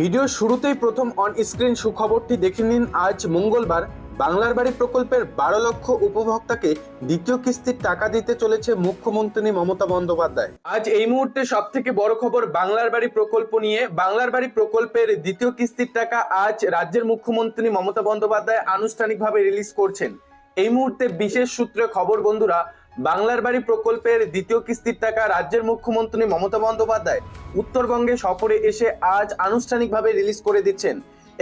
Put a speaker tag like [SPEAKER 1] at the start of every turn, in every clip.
[SPEAKER 1] Video শুরুতেই প্রথম on screen সুখবরটি দেখে নিন। আজ মঙ্গলবার বাংলার বাড়ি প্রকল্পের বারো লক্ষ উপভোক্তাকে দ্বিতীয় কিস্তির টাকা দিতে চলেছে মুখ্যমন্ত্রী মমতা বন্দ্যোপাধ্যায়। আজ এই মুহূর্তে সব থেকে বড় খবর বাংলার বাড়ি প্রকল্প নিয়ে। বাংলার বাড়ি প্রকল্পের দ্বিতীয় কিস্তির টাকা আজ রাজ্যের মুখ্যমন্ত্রী মমতা বন্দ্যোপাধ্যায় আনুষ্ঠানিকভাবে রিলিজ করছেন। এই মুহূর্তে বিশেষ সূত্রে খবর বন্ধুরা বাংলার বাড়ি প্রকল্পের দ্বিতীয় কিস্তির টাকা রাজ্যের মুখ্যমন্ত্রী মমতা বন্দ্যোপাধ্যায়। উত্তরবঙ্গে সফরে এসে আজ আনুষ্ঠানিকভাবে রিলিজ করে দিচ্ছেন।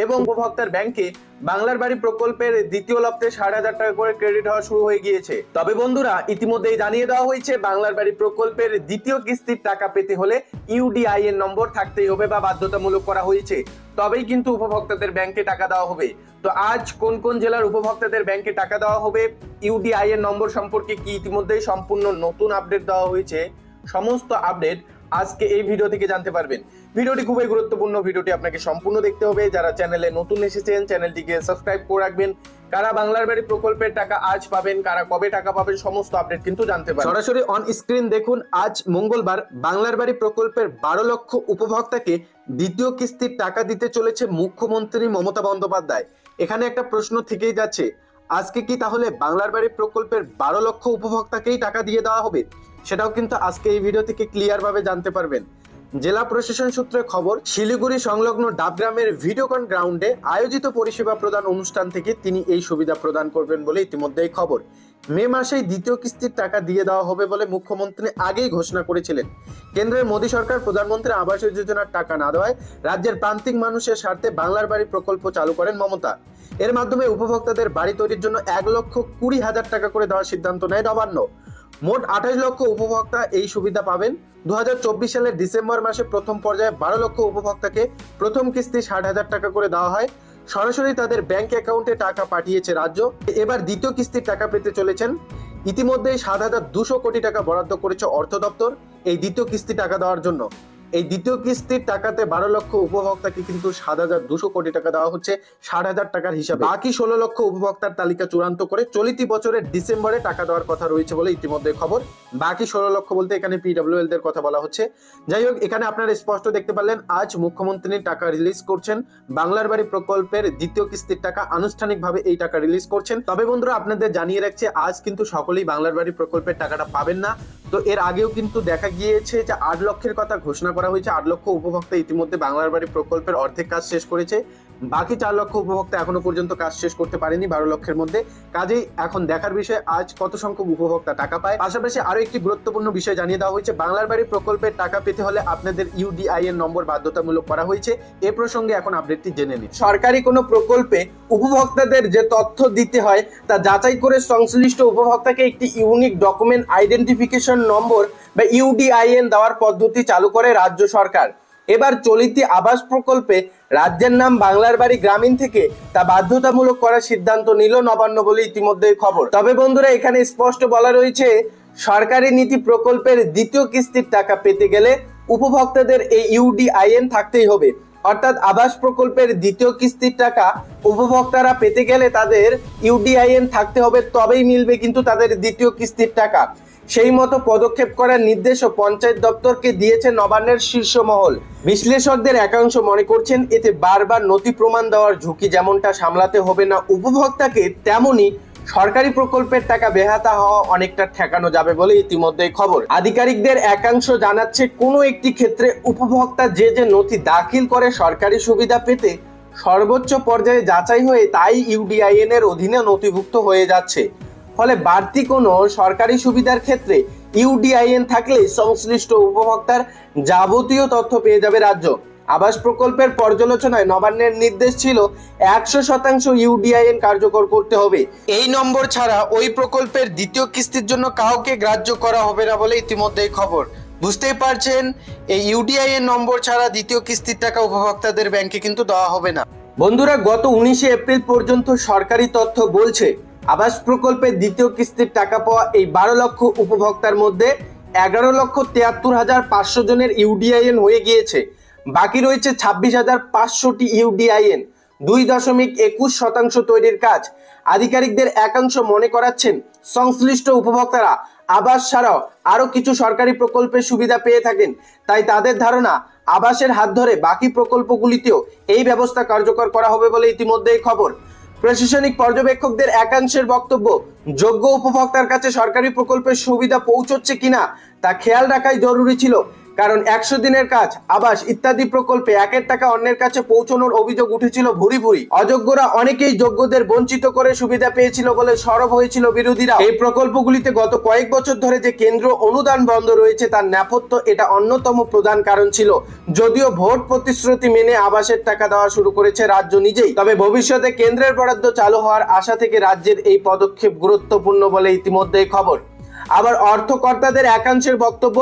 [SPEAKER 1] এবং উপভোক্তার ব্যাংকে বাংলার বাড়ি প্রকল্পের দ্বিতীয় লপ্তে ষাট হাজার টাকা করে ক্রেডিট হওয়া শুরু হয়ে গিয়েছে। তবে বন্ধুরা, ইতিমধ্যেই জানিয়ে দেওয়া হয়েছে, বাংলার বাড়ি প্রকল্পের দ্বিতীয় কিস্তির টাকা পেতে হলে ইউডিআই এর নম্বর থাকতেই হবে বা বাধ্যতামূলক করা হয়েছে। তবেই কিন্তু উপভোক্তাদের ব্যাংকে টাকা দেওয়া হবে। তো আজ কোন কোন জেলার উপভোক্তাদের ব্যাংকে টাকা দেওয়া হবে, ইউডিআই এর নম্বর সম্পর্কে কি ইতিমধ্যেই সম্পূর্ণ নতুন আপডেট দেওয়া হয়েছে, সমস্ত আপডেট আজকে এই ভিডিও থেকে জানতে পারবেন। ভিডিওটি খুবই গুরুত্বপূর্ণ, ভিডিওটি আপনাকে সম্পূর্ণ দেখতে হবে। যারা চ্যানেলে নতুন এসেছেন, চ্যানেলটিকে সাবস্ক্রাইব করে রাখবেন। কারা বাংলার বাড়ি প্রকল্পের টাকা আজ পাবেন, কারা কবে টাকা পাবেন, সমস্ত আপডেট কিন্তু জানতে পারবেন। সরাসরি অন স্ক্রিন দেখুন, আজ মঙ্গলবার বাংলার বাড়ি প্রকল্পের বারো লক্ষ উপভোক্তাকে দ্বিতীয় কিস্তির টাকা দিতে চলেছে মুখ্যমন্ত্রী মমতা বন্দ্যোপাধ্যায়। এখানে একটা প্রশ্ন থেকেই যাচ্ছে, আজকে কি তাহলে বাংলার বাড়ি প্রকল্পের বারো লক্ষ উপভোক্তাকেই টাকা দিয়ে দেওয়া হবে? সেটাও কিন্তু আজকে এই ভিডিও থেকে ক্লিয়ার ভাবে জানতে পারবেন। জেলা প্রশাসন সূত্রে খবর, শিলিগুড়ি সংলগ্ন ডাবগ্রামের ভিডিওকন গ্রাউন্ডে আয়োজিত পরিষেবা প্রদান অনুষ্ঠান থেকে তিনি এই সুবিধা প্রদান করবেন বলে ইতিমধ্যেই খবর। মে মাসেই দ্বিতীয় কিস্তির টাকা দিয়ে দেওয়া হবে বলে মুখ্যমন্ত্রী আগেই ঘোষণা করেছিলেন। কেন্দ্রের মোদী সরকার, প্রধানমন্ত্রী আবাস যোজনার টাকা না দেওয়ায় রাজ্যের প্রান্তিক মানুষের স্বার্থে বাংলার বাড়ি প্রকল্প চালু করেন মমতা। এর মাধ্যমে উপভোক্তাদের বাড়ি তৈরির জন্য এক লক্ষ কুড়ি হাজার টাকা করে দেওয়ার সিদ্ধান্ত নেয় নবান্ন। মোট আঠাশ লক্ষ উপভোক্তা এই সুবিধা পাবেন। দু হাজার চব্বিশ সালের ডিসেম্বর মাসে প্রথম পর্যায়ে বারো লক্ষ উপভোক্তাকে প্রথম কিস্তি ষাট হাজার টাকা করে দেওয়া হয়। সরাসরি তাদের ব্যাংক অ্যাকাউন্টে টাকা পাঠিয়েছে রাজ্য। এবার দ্বিতীয় কিস্তির টাকা পেতে চলেছেন। ইতিমধ্যেই সাত হাজার দুশো কোটি টাকা বরাদ্দ করেছে অর্থ দপ্তর এই দ্বিতীয় কিস্তি টাকা দেওয়ার জন্য। এই দ্বিতীয় কিস্তির টাকাতে বারো লক্ষ উপভোক্তাকে কিন্তু সাত হাজার দুশো কোটি টাকা দেওয়া হচ্ছে, ষাট হাজার টাকার হিসাবে। বাকি ষোলো লক্ষ উপভোক্তার তালিকা চূড়ান্ত করে চলিতি বছরের ডিসেম্বরে টাকা দেওয়ার কথা রয়েছে বলে ইতিমধ্যে খবর। বাকি ষোলো লক্ষ বলতে এখানে পিডব্লিউএল দের কথা বলা হচ্ছে। যাই হোক, এখানে আপনারা স্পষ্ট দেখতে পারলেন, আজ মুখ্যমন্ত্রী টাকা রিলিজ করছেন। বাংলার বাড়ি প্রকল্পের দ্বিতীয় কিস্তির টাকা আনুষ্ঠানিকভাবে এই টাকা রিলিজ করছেন। তবে বন্ধুরা, আপনাদের জানিয়ে রাখছে, আজ কিন্তু সকলেই বাংলার বাড়ি প্রকল্পের টাকাটা পাবেন না। তো এর আগেও কিন্তু দেখা গিয়েছে যে আট লক্ষের কথা ঘোষণা করা হয়েছে। আট লক্ষ উপভোক্তা ইতিমধ্যে বাংলার বাড়ি প্রকল্পের অর্ধেক কাজ শেষ করেছে। বাকি চার লক্ষ উপভোক্তা এখনও পর্যন্ত কাজ শেষ করতে পারেনি বারো লক্ষের মধ্যে। কাজেই এখন দেখার বিষয়, আজ কত সংখ্যক উপভোক্তা টাকা পায়? পাশাপাশি আরও একটি গুরুত্বপূর্ণ বিষয় জানিয়ে দেওয়া হয়েছে, বাংলার বাড়ি প্রকল্পের টাকা পেতে হলে আপনাদের ইউডিআই এর নম্বর বাধ্যতামূলক করা হয়েছে। এ প্রসঙ্গে এখন আপডেটটি জেনে নিন। সরকারি কোনো প্রকল্পে উপভোক্তাদের যে তথ্য দিতে হয়, তা যাচাই করে সংশ্লিষ্ট উপভোক্তাকে একটি ইউনিক ডকুমেন্ট আইডেন্টিফিকেশন নম্বর বা ইউডিআইএন দেওয়ার পদ্ধতি চালু করে রাজ্য সরকার। এবার চলিতি আবাস প্রকল্পে রাজ্যের নাম বাংলার বাড়ি গ্রামীণ থেকে তা বাধ্যতামূলক করার সিদ্ধান্ত নিল নবান্ন বলে ইতিমধ্যেই খবর। তবে বন্ধুরা, এখানে স্পষ্ট বলা রয়েছে, সরকারি নীতি প্রকল্পের দ্বিতীয় কিস্তির টাকা পেতে গেলে উপভোক্তাদের এই ইউডিআইএন থাকতেই হবে। অর্থাৎ আবাস প্রকল্পের দ্বিতীয় কিস্তির টাকা উপভোক্তারা পেতে গেলে তাদের ইউডিআইএন থাকতে হবে, তবেই মিলবে কিন্তু তাদের দ্বিতীয় কিস্তির টাকা। সেই মতো পদক্ষেপ করার নির্দেশও পঞ্চায়েত দপ্তরকে দিয়েছে নবান্নের শীর্ষ মহল বিশ্লেষকদের একাংশ মনে করছেন, এতে বারবার নথি প্রমাণ দেওয়ার ঝুঁকি যেমনটা সামলাতে হবে না উপভোক্তাকে, তেমনি সরকারি প্রকল্পের টাকা বেহাতা হওয়া অনেকটা ঠেকানো যাবে বলে ইতিমধ্যেই খবর। আধিকারিকদের একাংশ জানাচ্ছে, কোনো একটি ক্ষেত্রে উপভোক্তা যে যে নথি দাখিল করে সরকারি সুবিধা পেতে সর্বোচ্চ পর্যায়ে যাচাই হয়ে তাই ইউডিআইএন এর অধীনে নথিভুক্ত হয়ে যাচ্ছে। ফলে বাড়তি কোনো সরকারি সুবিধার ক্ষেত্রে ইউডিআইএন থাকলে সংশ্লিষ্ট উপভোক্তার যাবতীয় তথ্য পেয়ে যাবে রাজ্য। আবাস প্রকল্পের পর্যালোচনায় নবান্নের নির্দেশ ছিল একশো শতাংশ ইউডিআইএন কার্যকর করতে হবে। এই নম্বর ছাড়া ওই প্রকল্পের দ্বিতীয় কিস্তির জন্য কাউকে গ্রাহ্য করা হবে না বলে ইতিমধ্যেই খবর। বুঝতেই পারছেন, এই ইউডিআইএন নম্বর ছাড়া দ্বিতীয় কিস্তির টাকা উপভোক্তাদের ব্যাংকে কিন্তু দেওয়া হবে না। বন্ধুরা, গত উনিশে এপ্রিল পর্যন্ত সরকারি তথ্য বলছে আবাস প্রকল্পের দ্বিতীয় কিস্তির টাকা পাওয়া এই বারো লক্ষ উপভোক্তার মধ্যে এগারো লক্ষ তিয়াত্তর হাজার পাঁচশো জনের ইউডিআইএন হয়ে গিয়েছে। বাকি রয়েছে ছাব্বিশ হাজার পাঁচশোটি ইউডিআইএন। দুই দশমিক একুশ শতাংশ তৈরির কাজ। আধিকারিকদের একাংশ মনে করাচ্ছেন, সংশ্লিষ্ট উপভোক্তারা আবাস ছাড়াও আরও কিছু সরকারি প্রকল্পের সুবিধা পেয়ে থাকেন। তাই তাদের ধারণা, আবাসের হাত ধরে বাকি প্রকল্পগুলিতেও এই ব্যবস্থা কার্যকর করা হবে বলে ইতিমধ্যেই খবর। প্রশাসনিক পর্যবেক্ষকদের একাংশের বক্তব্য, যোগ্য উপভোক্তার কাছে সরকারি প্রকল্পের সুবিধা পৌঁছচ্ছে কিনা তা খেয়াল রাখাই জরুরি ছিল। কারণ একশো দিনের কাজ, আবাস ইত্যাদি প্রকল্পে একের টাকা অন্যের কাছে পৌঁছানোর অভিযোগ উঠেছিল ভুরি ভুরি। অযোগ্যরা অনেকেই যোগ্যদের বঞ্চিত করে সুবিধা পেয়েছিল বলে সরব হয়েছিল বিরোধীরা। এই প্রকল্পগুলিতে গত কয়েক বছর ধরে যে কেন্দ্র অনুদান বন্ধ রয়েছে তার নেপথ্য এটা অন্যতম প্রধান কারণ ছিল। যদিও ভোট প্রতিশ্রুতি মেনে আবাসের টাকা দেওয়া শুরু করেছে রাজ্য নিজেই। তবে ভবিষ্যতে কেন্দ্রের বরাদ্দ চালু হওয়ার আশা থেকে রাজ্যের এই পদক্ষেপ গুরুত্বপূর্ণ বলে ইতিমধ্যেই খবর। আবার অর্থকর্তাদের একাংশের বক্তব্য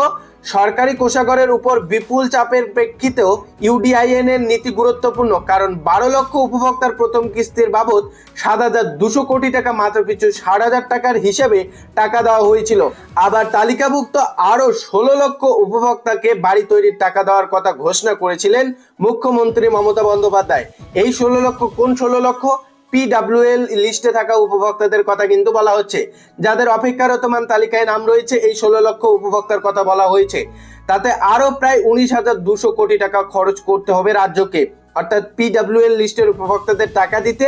[SPEAKER 1] সরকারি কোষাগারের উপর বিপুল চাপের প্রেক্ষিতেও ইউডিআইএন এর নীতি গুরুত্বপূর্ণ, কারণ বারো লক্ষ উপভোক্তার প্রথম কিস্তির বাবদ সাত হাজার দুশো কোটি টাকা মাত্র পিছু ষাট হাজার টাকার হিসেবে টাকা দেওয়া হয়েছিল। আবার তালিকাভুক্ত আরও ষোলো লক্ষ উপভোক্তাকে বাড়ি তৈরির টাকা দেওয়ার কথা ঘোষণা করেছিলেন মুখ্যমন্ত্রী মমতা বন্দ্যোপাধ্যায়। এই ষোলো লক্ষ কোন ষোলো লক্ষ? পিডাব্লিউএল লিস্টে থাকা উপভোক্তাদের কথা কিন্তু বলা হচ্ছে। যাদের অপেক্ষারতমান তালিকায় নাম রয়েছে, এই ষোলো লক্ষ উপভোক্তার কথা বলা হয়েছে। তাতে আরও প্রায় উনিশ হাজার দুশো কোটি টাকা খরচ করতে হবে রাজ্যকে। অর্থাৎ পিডাব্লিউএল লিস্টের উপভোক্তাদের টাকা দিতে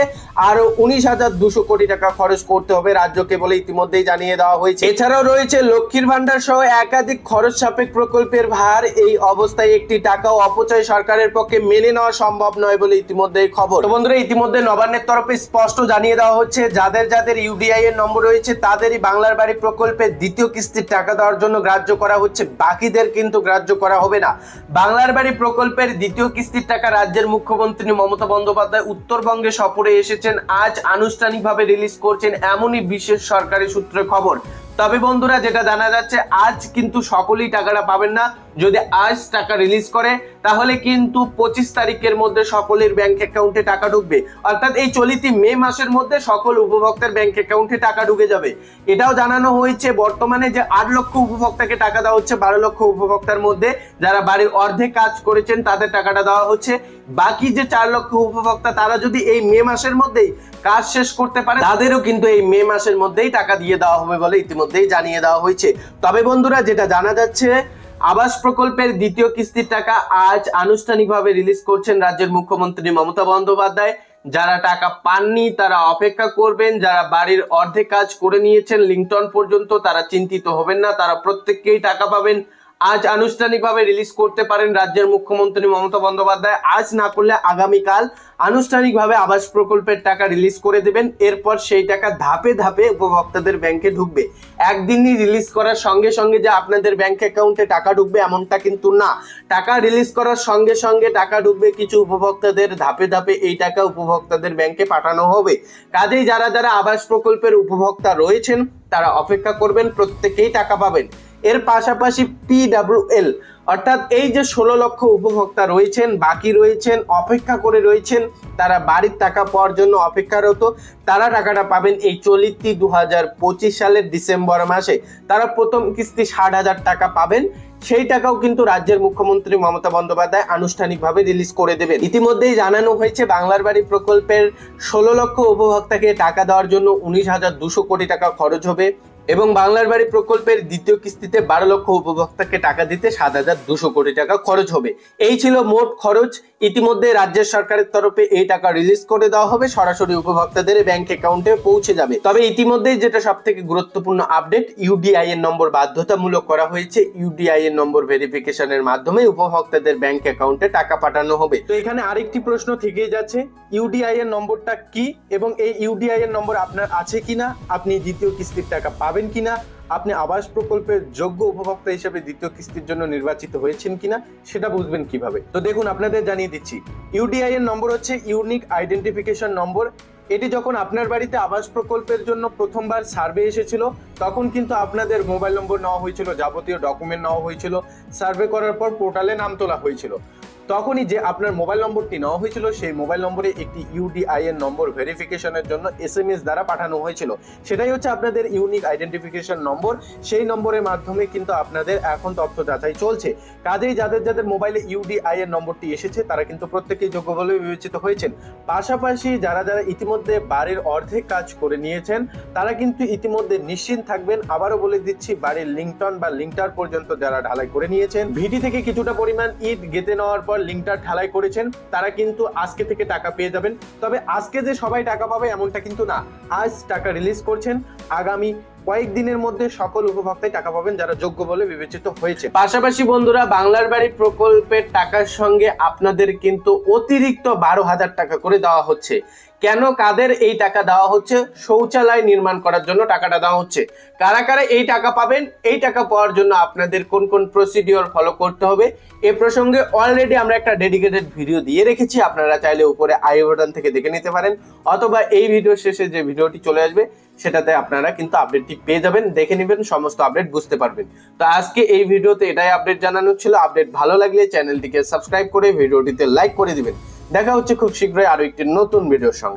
[SPEAKER 1] আরও উনিশ হাজার দুশো কোটি টাকা খরচ করতে হবে। রাজ্যকে বলে ইতিমধ্যেই জানিয়ে দেওয়া হয়েছে। এছাড়াও রয়েছে লক্ষ্মীর ভান্ডার সহ একাধিক খরচ সাপেক্ষ প্রকল্পের ভার। এই অবস্থায় একটি টাকাও অপচয় সরকারের পক্ষে মেনে নেওয়া সম্ভব নয় বলে ইতিমধ্যেই খবর। বন্ধুরা, ইতিমধ্যে নবান্নের তরফে স্পষ্ট জানিয়ে দেওয়া হচ্ছে, যাদের যাদের ইউডিআই এর নম্বর রয়েছে, তাদেরই বাংলার বাড়ি প্রকল্পের দ্বিতীয় কিস্তির টাকা দেওয়ার জন্য গ্রাহ্য করা হচ্ছে। বাকিদের কিন্তু গ্রাহ্য করা হবে না। বাংলার বাড়ি প্রকল্পের দ্বিতীয় কিস্তির টাকা রাজ্যের মুখ্যমন্ত্রী মমতা বন্দ্যোপাধ্যায় উত্তরবঙ্গে সফরে এসেছেন। আজ আনুষ্ঠানিকভাবে রিলিজ করছেন এমনই বিশেষ সরকারি সূত্রে খবর। তবে বন্ধুরা, যেটা জানা যাচ্ছে, আজ কিন্তু সকলেই টাকাটা পাবেন না। যদি আজ টাকা রিলিজ করে, তাহলে কিন্তু পঁচিশ তারিখের মধ্যে সকলের ব্যাংক অ্যাকাউন্টে টাকা ঢুকবে। অর্থাৎ এই চলিতি মে মাসের মধ্যে সকল উপভোক্তার ব্যাংক অ্যাকাউন্টে টাকা ঢুকে যাবে। এটাও জানানো হয়েছে, বর্তমানে যে আট লক্ষ উপভোক্তাকে টাকা দেওয়া হচ্ছে, বারো লক্ষ উপভোক্তার মধ্যে, যারা বাড়ির অর্ধেক কাজ করেছেন, তাদের টাকাটা দেওয়া হচ্ছে। বাকি যে চার লক্ষ উপভোক্তা, তারা যদি এই মে মাসের মধ্যেই কাজ শেষ করতে পারে, তাদেরও কিন্তু এই মে মাসের মধ্যেই টাকা দিয়ে দেওয়া হবে বলে ইতিমধ্যেই জানিয়ে দেওয়া হয়েছে। তবে বন্ধুরা, যেটা জানা যাচ্ছে আবাস প্রকল্পের দ্বিতীয় কিস্তির টাকা আজ আনুষ্ঠানিকভাবে রিলিজ করছেন রাজ্যের মুখ্যমন্ত্রী মমতা বন্দ্যোপাধ্যায়। যারা টাকা পাননি, তারা অপেক্ষা করবেন। যারা বাড়ির অর্ধেক কাজ করে নিয়েছেন লিংটন পর্যন্ত তারা চিন্তিত হবেন না। তারা প্রত্যেককেই টাকা পাবেন। আজ আনুষ্ঠানিকভাবে রিলিজ করতে পারেন রাজ্যের মুখ্যমন্ত্রী মমতা বন্দ্যোপাধ্যায়। আজ না করলে আগামীকাল আনুষ্ঠানিকভাবে আবাস প্রকল্পের টাকা রিলিজ করে দেবেন। এরপর সেই টাকা ধাপে ধাপে উপভোক্তাদের ব্যাংকে ঢুকবে। একদিনই রিলিজ করার সঙ্গে সঙ্গে যে আপনাদের ব্যাংক অ্যাকাউন্টে টাকা ঢুকবে এমনটা কিন্তু না। টাকা রিলিজ করার সঙ্গে সঙ্গে টাকা ঢুকবে কিছু উপভোক্তাদের। ধাপে ধাপে এই টাকা উপভোক্তাদের ব্যাংকে পাঠানো হবে। কাজেই যারা যারা আবাস প্রকল্পের উপভোক্তা রয়েছেন, তারা অপেক্ষা করবেন, প্রত্যেকেই টাকা পাবেন। এর পাশাপাশি পিডাব্লিউএল অর্থাৎ এই যে ষোলো লক্ষ উপভোক্তা রয়েছেন, বাকি রয়েছেন, অপেক্ষা করে রয়েছেন, তারা বাড়ির টাকা পাওয়ার জন্য অপেক্ষারত, তারা টাকাটা পাবেন এই চলিতি দু পঁচিশ সালের ডিসেম্বর মাসে। তারা প্রথম কিস্তি ষাট হাজার টাকা পাবেন, সেই টাকাও কিন্তু রাজ্যের মুখ্যমন্ত্রী মমতা বন্দ্যোপাধ্যায় আনুষ্ঠানিকভাবে রিলিজ করে দেবেন। ইতিমধ্যেই জানানো হয়েছে, বাংলার বাড়ি প্রকল্পের ষোলো লক্ষ উপভোক্তাকে টাকা দেওয়ার জন্য উনিশ হাজার দুশো কোটি টাকা খরচ হবে। এবং বাংলার বাড়ি প্রকল্পের দ্বিতীয় কিস্তিতে বারো লক্ষ উপভোক্তাকে টাকা দিতে সাত হাজার দুশো কোটি টাকা খরচ হবে। এই ছিল মোট খরচ। ইতিমধ্যে রাজ্যের সরকারের তরফে এই টাকা রিলিজ করে দেওয়া হবে। সরাসরি উপভোক্তাদের ব্যাংক অ্যাকাউন্টে পৌঁছে যাবে। তবে ইতিমধ্যেই যেটা সব থেকে গুরুত্বপূর্ণ আপডেট ইউডিআই এর নম্বর বাধ্যতামূলক করা হয়েছে। ইউডিআই এর নম্বর ভেরিফিকেশনের মাধ্যমে উপভোক্তাদের ব্যাংক অ্যাকাউন্টে টাকা পাঠানো হবে। তো এখানে আরেকটি প্রশ্ন থেকেই যাচ্ছে ইউডিআই এর নম্বরটা কি এবং এই ইউডিআই এর নম্বর আপনার আছে কিনা? আপনি দ্বিতীয় কিস্তির টাকা পাবেন। কিনা, আপনি আবাস প্রকল্পের যোগ্য উপভোক্তা হিসেবে দ্বিতীয় কিস্তির জন্য নির্বাচিত হয়েছেন কিনা, সেটা বুঝবেন কীভাবে। তো দেখুন, আপনাদের জানিয়ে দিচ্ছি। ইউডিআই এর নম্বর হচ্ছে ইউনিক আইডেন্টিফিকেশন নম্বর। এটি যখন আপনার বাড়িতে আবাস প্রকল্পের জন্য প্রথমবার সার্ভে এসেছিল, তখন কিন্তু আপনাদের মোবাইল নম্বর নেওয়া হয়েছিল, যাবতীয় ডকুমেন্ট নেওয়া হয়েছিল। সার্ভে করার পর পোর্টালে নাম তোলা হয়েছিল। তখনই যে আপনার মোবাইল নম্বরটি নেওয়া হয়েছিল, সেই মোবাইল নম্বরে একটি ইউডিআই এর নম্বর ভেরিফিকেশনের জন্য এস এম এস দ্বারা পাঠানো হয়েছিল। সেটাই হচ্ছে আপনাদের ইউনিক আইডেন্টিফিকেশন নম্বর। সেই নম্বরের মাধ্যমে কিন্তু আপনাদের এখন তথ্য যাচাই চলছে। কাজেই যাদের যাদের মোবাইলে ইউডিআই এর নম্বরটি এসেছে, তারা কিন্তু প্রত্যেকেই যোগ্য বলে বিবেচিত হয়েছেন। পাশাপাশি যারা যারা ইতিমধ্যে বাড়ির অর্ধেক কাজ করে নিয়েছেন, তারা কিন্তু ইতিমধ্যে নিশ্চিন্ত থাকবেন। আবারও বলে দিচ্ছি, বাড়ির লিংটন বা লিংটার পর্যন্ত যারা ঢালাই করে নিয়েছেন, ভিটি থেকে কিছুটা পরিমাণ ইট গেতে নেওয়ার পর লিংটার ঢালাই করেছেন, তারা কিন্তু আজকে থেকে টাকা পেয়ে যাবেন। তবে আজকে যে সবাই টাকা পাবে এমনটা কিন্তু না। আজ টাকা রিলিজ করছেন, আগামী কয়েকদিনের মধ্যে সকল উপভোক্তাই টাকা পাবেন যারা যোগ্য বলে বিবেচিত হয়েছে। পাশাপাশি বন্ধুরা, বাংলার বাড়ি প্রকল্পের টাকার সঙ্গে আপনাদের কিন্তু অতিরিক্ত বারো হাজার টাকা করে দেওয়া হচ্ছে। কেন কাদের এই টাকা দেওয়া হচ্ছে? শৌচালয় নির্মাণ করার জন্য টাকাটা দেওয়া হচ্ছে। কারা কারা এই টাকা পাবেন? এই টাকা পাওয়ার জন্য আপনাদের কোন কোন প্রসিডিওর ফলো করতে হবে? এ প্রসঙ্গে অলরেডি আমরা একটা ডেডিকেটেড ভিডিও দিয়ে রেখেছি। আপনারা চাইলে উপরে আই বাটন থেকে দেখে নিতে পারেন। অথবা এই ভিডিও শেষে যে ভিডিওটি চলে আসবে, সেটাতে আপনারা কিন্তু আপডেটটি পেয়ে যাবেন, দেখে নেবেন, সমস্ত আপডেট বুঝতে পারবেন। তো আজকে এই ভিডিওতে এটাই আপডেট জানানো ছিল। আপডেট ভালো লাগলে চ্যানেলটিকে সাবস্ক্রাইব করে ভিডিওটিতে লাইক করে দিবেন। দেখা হচ্ছে খুব শীঘ্রই আরও একটি নতুন ভিডিওর সঙ্গে।